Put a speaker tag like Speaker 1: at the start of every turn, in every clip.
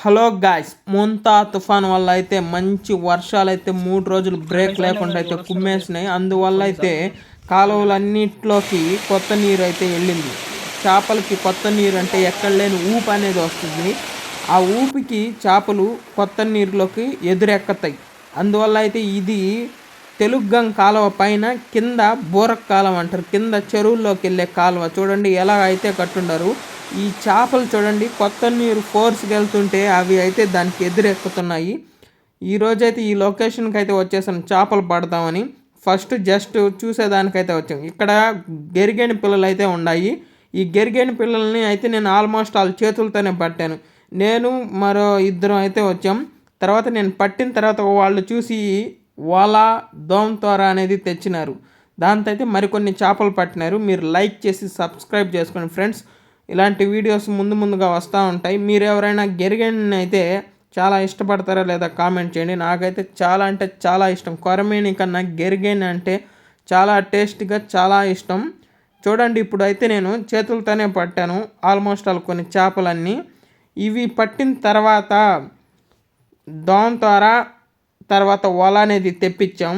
Speaker 1: Hello guys Montha తుఫాన్ వల్ల అయితే మంచి వర్షాలు అయితే మూడు రోజులు బ్రేక్ లేకుండా అయితే కుమ్మేసినాయి. అందువల్ల అయితే కాలువలన్నిట్లోకి కొత్త నీరు అయితే వెళ్ళింది. చేపలకి కొత్త నీరు అంటే ఎక్కడ లేని ఊపు అనేది వస్తుంది. ఆ ఊపికి చేపలు కొత్త నీరులోకి ఎదురెక్కతాయి. అందువల్ల అయితే ఇది తెలుగుగం కాలువ పైన కింద బోరక్ కాలువ అంటారు. కింద చెరువుల్లోకి వెళ్ళే కాలువ. చూడండి ఎలా అయితే కట్టుండరు ఈ చేపలు చూడండి కొత్త నీరు ఫోర్స్కి వెళ్తుంటే అవి అయితే దానికి ఎదురెక్కుతున్నాయి. ఈ రోజైతే ఈ లొకేషన్కి అయితే వచ్చేసాను చేపలు పడతామని. ఫస్ట్ జస్ట్ చూసేదానికైతే వచ్చాం. ఇక్కడ గెరిగేని పిల్లలు అయితే ఉన్నాయి. ఈ గెరిగేని పిల్లల్ని అయితే నేను ఆల్మోస్ట్ వాళ్ళ చేతులతోనే పట్టాను. నేను మరో ఇద్దరం అయితే వచ్చాం. తర్వాత నేను పట్టిన తర్వాత వాళ్ళు చూసి వల దోమతోర అనేది తెచ్చినారు. దాంతో అయితే మరికొన్ని చేపలు పట్టినారు. మీరు లైక్ చేసి సబ్స్క్రైబ్ చేసుకోండి ఫ్రెండ్స్. ఇలాంటి వీడియోస్ ముందు ముందుగా వస్తూ ఉంటాయి. మీరు ఎవరైనా గెరిగేని అయితే చాలా ఇష్టపడతారా లేదా కామెంట్ చేయండి. నాకైతే చాలా అంటే చాలా ఇష్టం. కొరమేని కన్నా గెరిగేని అంటే చాలా టేస్ట్గా చాలా ఇష్టం. చూడండి ఇప్పుడు అయితే నేను చేతులతోనే పట్టాను. ఆల్మోస్ట్ ఆల్ కొన్ని చేపలన్నీ. ఇవి పట్టిన తర్వాత దోమ ద్వారా తర్వాత వల అనేది తెప్పించాం.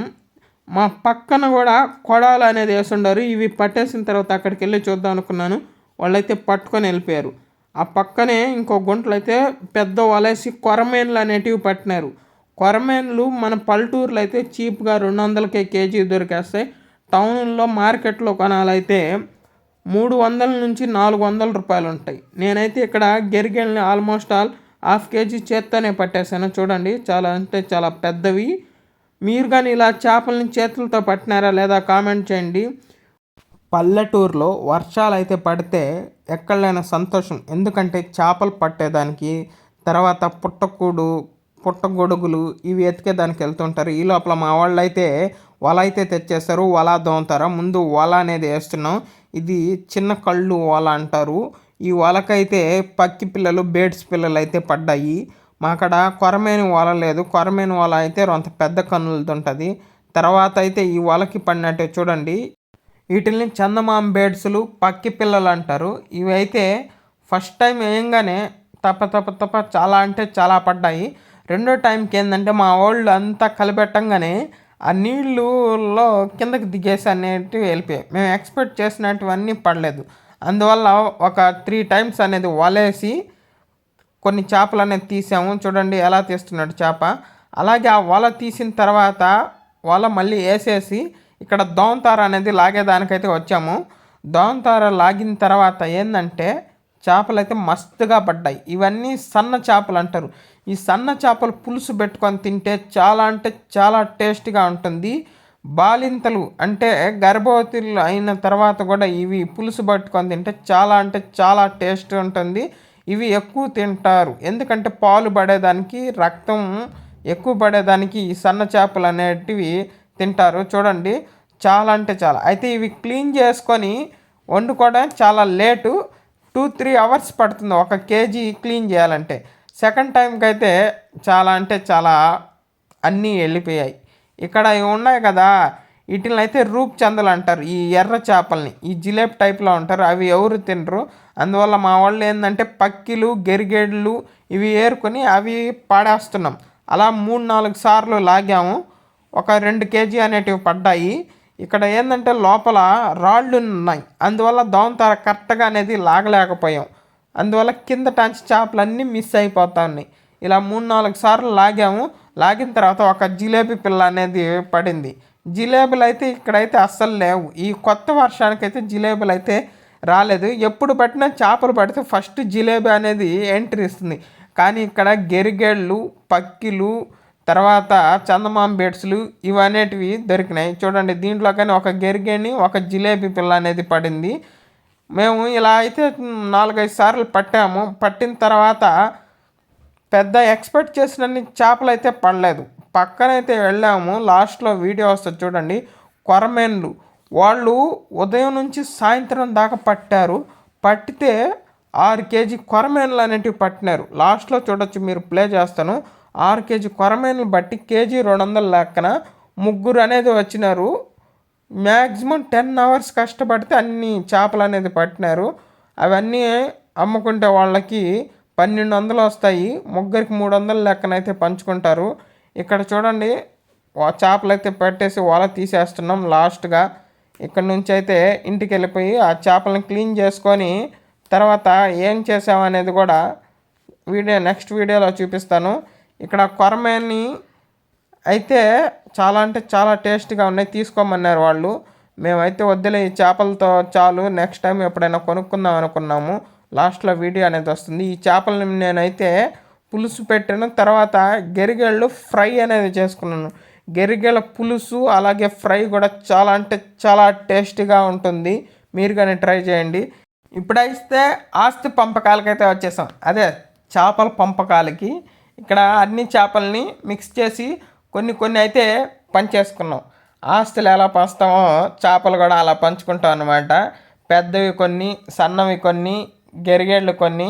Speaker 1: మా పక్కన కూడా కొడాలు అనేది వేసుండారు. ఇవి పట్టేసిన తర్వాత అక్కడికి వెళ్ళి చూద్దాం అనుకున్నాను. వాళ్ళైతే పట్టుకొని వెళ్ళిపోయారు. ఆ పక్కనే ఇంకో గుంటలు అయితే పెద్ద వలేసి కొరమేన్లు అనేటివి పట్టినారు. కొరమేన్లు మన పల్లెటూరులో అయితే చీప్గా రెండు వందలకే కేజీ దొరికేస్తాయి. టౌన్లో మార్కెట్లో కొనాలైతే మూడు వందల నుంచి నాలుగు వందల రూపాయలు ఉంటాయి. నేనైతే ఇక్కడ గెరిగెల్ని ఆల్మోస్ట్ ఆల్ హాఫ్ కేజీ చేత్తోనే పట్టేశాను. చూడండి చాలా అంటే చాలా పెద్దవి. మీరు కానీ ఇలా చేపలని చేతులతో పట్టినారా లేదా కామెంట్ చేయండి. పల్లెటూరులో వర్షాలు అయితే పడితే ఎక్కడైనా సంతోషం. ఎందుకంటే చేపలు పట్టేదానికి తర్వాత పుట్టకూడు పుట్టగొడుగులు ఇవి ఎతికేదానికి వెళ్తుంటారు. ఈ లోపల మా వాళ్ళు అయితే వల అయితే తెచ్చేస్తారు. వల దోంతారా. ముందు వల అనేది వేస్తున్నాం. ఇది చిన్న కళ్ళు వల అంటారు. ఈ వలకైతే పక్కి పిల్లలు బేడ్స్ పిల్లలు అయితే పడ్డాయి. మాకడ కొరమేని వల లేదు. కొరమేని వల అయితే రొంత పెద్ద కన్నులతో ఉంటుంది. తర్వాత అయితే ఈ వలకి పడినట్టే చూడండి. వీటిల్ని చందమామ బేడ్స్లు పక్కి పిల్లలు అంటారు ఇవి అయితే ఫస్ట్ టైం వేయంగానే తప్ప తప్ప తప్ప చాలా అంటే చాలా పడ్డాయి. రెండో టైంకి ఏంటంటే మా వాళ్ళు అంతా కలిపెట్టంగానే ఆ నీళ్ళులో కిందకి దిగేసి అనేటివి వెళ్ళిపోయాయి. మేము ఎక్స్పెక్ట్ చేసినటువన్నీ పడలేదు. అందువల్ల ఒక త్రీ టైమ్స్ అనేది వలేసి కొన్ని చేపలు అనేది తీసాము. చూడండి ఎలా తీస్తున్నాడు చేప. అలాగే ఆ వల తీసిన తర్వాత వల మళ్ళీ వేసేసి ఇక్కడ దోమతార అనేది లాగేదానికైతే వచ్చాము. దోమతార లాగిన తర్వాత ఏంటంటే చేపలు అయితే మస్తుగా పడ్డాయి. ఇవన్నీ సన్న చేపలు అంటారు. ఈ సన్న చేపలు పులుసు పెట్టుకొని తింటే చాలా అంటే చాలా టేస్ట్గా ఉంటుంది. బాలింతలు అంటే గర్భవతులు అయిన తర్వాత కూడా ఇవి పులుసు పట్టుకొని తింటే చాలా అంటే చాలా టేస్ట్ ఉంటుంది. ఇవి ఎక్కువ తింటారు. ఎందుకంటే పాలు పడేదానికి రక్తం ఎక్కువ పడేదానికి ఈ సన్న చేపలు అనేటివి తింటారు. చూడండి చాలా అంటే చాలా. అయితే ఇవి క్లీన్ చేసుకొని వండుకోవడం చాలా లేటు. టూ త్రీ అవర్స్ పడుతుంది ఒక కేజీ క్లీన్ చేయాలంటే. సెకండ్ టైంకి అయితే చాలా అంటే చాలా అన్నీ వెళ్ళిపోయాయి. ఇక్కడ ఇవి ఉన్నాయి కదా వీటిని అయితే రూప్ చందలు అంటారు. ఈ ఎర్ర చేపల్ని ఈ జిలేబ్ టైప్లో ఉంటారు. అవి ఎవరు తినరు. అందువల్ల మా వాళ్ళు ఏంటంటే పక్కిలు గెరిగేడ్లు ఇవి ఏరుకొని అవి పాడేస్తున్నాం. అలా మూడు నాలుగు సార్లు లాగాము. ఒక రెండు కేజీ అనేటివి పడ్డాయి. ఇక్కడ ఏంటంటే లోపల రాళ్ళు ఉన్నాయి అందువల్ల దోమతార కరెక్ట్గా అనేది లాగలేకపోయాం. అందువల్ల కింద టచ్ చేపలన్నీ మిస్ అయిపోతా ఉన్నాయి ఇలా మూడు నాలుగు సార్లు లాగాము. లాగిన తర్వాత ఒక జిలేబీ పిల్ల అనేది పడింది. జిలేబీలు అయితే ఇక్కడైతే అస్సలు లేవు. ఈ కొత్త వర్షానికైతే జిలేబీలు అయితే రాలేదు. ఎప్పుడు పట్టినా చేపలు పడితే ఫస్ట్ జిలేబీ అనేది ఎంట్రీ ఇస్తుంది. కానీ ఇక్కడ గెరిగేళ్ళు పక్కిలు తర్వాత చందమామ బెడ్స్లు ఇవనేటివి దొరికినాయి. చూడండి దీంట్లో కానీ ఒక గెరిగేని ఒక జిలేబీ పిల్ల అనేది పడింది. మేము ఇలా అయితే నాలుగైదు సార్లు పట్టాము. పట్టిన తర్వాత పెద్ద ఎక్స్పెక్ట్ చేసినన్ని చేపలు అయితే పడలేదు. పక్కనైతే వెళ్ళాము. లాస్ట్లో వీడియో వస్తుంది చూడండి కొరమేన్లు. వాళ్ళు ఉదయం నుంచి సాయంత్రం దాకా పట్టారు. పట్టితే ఆరు కేజీ కొరమేన్లు అనేటివి పట్టినారు. లాస్ట్లో చూడొచ్చు మీరు ప్లే చేస్తాను. ఆరు కేజీ కొరమేన్లు బట్టి కేజీ రెండు వందల లెక్కన ముగ్గురు అనేది వచ్చినారు. మ్యాక్సిమం టెన్ అవర్స్ కష్టపడితే అన్ని చేపలు అనేది పట్టినారు. అవన్నీ అమ్ముకుంటే వాళ్ళకి పన్నెండు వందలు వస్తాయి. ముగ్గురికి మూడు వందల లెక్కనైతే పంచుకుంటారు. ఇక్కడ చూడండి చేపలు అయితే పెట్టేసి వల తీసేస్తున్నాం లాస్ట్గా. ఇక్కడ నుంచి అయితే ఇంటికి వెళ్ళిపోయి ఆ చేపలను క్లీన్ చేసుకొని తర్వాత ఏం చేసామనేది కూడా వీడియో నెక్స్ట్ వీడియోలో చూపిస్తాను. ఇక్కడ కొరమేని అయితే చాలా అంటే చాలా టేస్ట్గా ఉన్నాయి తీసుకోమన్నారు వాళ్ళు. మేమైతే వద్దులే ఈ చేపలతో చాలు నెక్స్ట్ టైం ఎప్పుడైనా కొనుక్కుందాం అనుకున్నాము. లాస్ట్లో వీడియో అనేది వస్తుంది. ఈ చేపలను నేనైతే పులుసు పెట్టాను. తర్వాత గెరిగేళ్ళు ఫ్రై అనేది చేసుకున్నాను. గెరిగేల పులుసు అలాగే ఫ్రై కూడా చాలా అంటే చాలా టేస్టీగా ఉంటుంది. మీరు కానీ ట్రై చేయండి. ఇప్పుడైతే ఆస్తి పంపకాలకైతే వచ్చేసాం. అదే చేపల పంపకాలకి. ఇక్కడ అన్ని చేపల్ని మిక్స్ చేసి కొన్ని కొన్ని అయితే పంచేసుకున్నాం. ఆస్తులు ఎలా పంచుతామో చేపలు కూడా అలా పంచుకుంటాం అనమాట పెద్దవి కొన్ని సన్నవి కొన్ని గెరిగేళ్ళు కొన్ని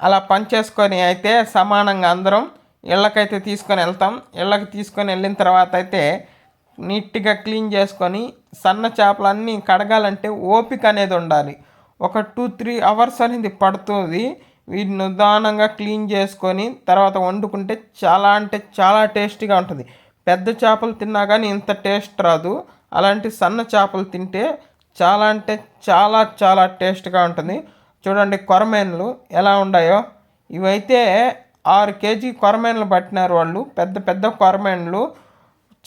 Speaker 1: అలా పంచేసుకొని అయితే సమానంగా అందరం ఇళ్ళకైతే తీసుకొని వెళ్తాం. ఇళ్ళకి తీసుకొని వెళ్ళిన తర్వాత అయితే నీట్గా క్లీన్ చేసుకొని సన్న చేపలన్నీ కడగాలంటే ఓపిక అనేది ఉండాలి. ఒక టూ త్రీ అవర్స్ అనేది పడుతుంది. వీటిని నిదానంగా క్లీన్ చేసుకొని తర్వాత వండుకుంటే చాలా అంటే చాలా టేస్టీగా ఉంటుంది. పెద్ద చేపలు తిన్నా కానీ ఇంత టేస్ట్ రాదు. అలాంటి సన్న చేపలు తింటే చాలా అంటే చాలా చాలా టేస్ట్గా ఉంటుంది. చూడండి కొరమేన్లు ఎలా ఉన్నాయో. ఇవైతే ఆరు కేజీ కొరమేన్లు పట్టినారు వాళ్ళు. పెద్ద పెద్ద కొరమేన్లు.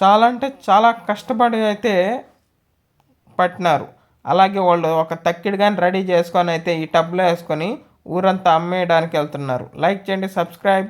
Speaker 1: చాలా అంటే చాలా కష్టపడి అయితే పట్టినారు. అలాగే వాళ్ళు ఒక తక్కిడి కానీ రెడీ చేసుకొని అయితే ఈ టబ్లో వేసుకొని ఊరంతా అమ్మేయడానికి వెళ్తున్నారు లైక్ చేయండి సబ్స్క్రైబ్